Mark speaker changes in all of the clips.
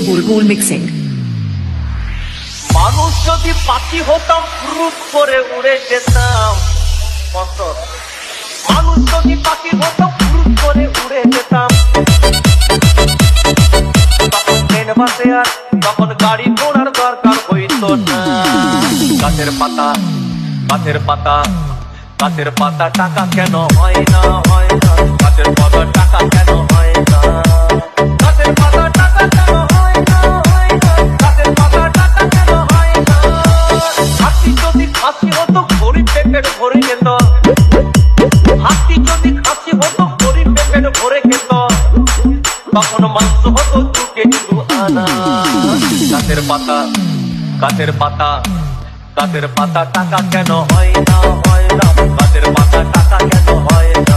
Speaker 1: Bulbul Mixing.
Speaker 2: মানুষ যদি পাখি হতাম ফুরুত করে উড়ে যেতাম। মানুষ যদি পাখি হতাম ফুরুত করে উড়ে যেতাম। তখন তখন গাড়ি ঘোড়ার দরকার হইতো না। গাছের পাতা গাছের পাতা গাছের পাতা টাকা কেন হয় না হয় না। গাছের পাতা টাকা কেন হয় পেটের ভরে যেত হাতি যদি খাসি হতো গরিব পেট ভরে খেত। তখন মাংস হতো চুকে শুধু আনা। গাছের পাতা গাছের পাতা গাছের পাতা টাকা কেন হয় না হয় না। গাছের পাতা টাকা কেন হয় না।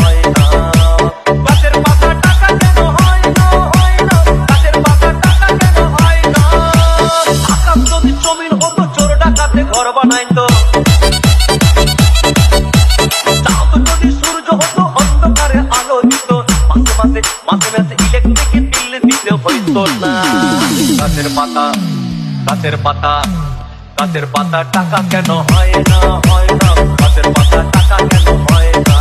Speaker 2: ডাকাতে ঘর বানাই তো। সূর্য হতো, অন্ধকারে আলো দিত। মাসে মাসে মাসে মাসে গাছের পাতা গাছের পাতা গাছের পাতা টাকা কেন হয় না হয় না। গাছের পাতা টাকা কেন হয় না?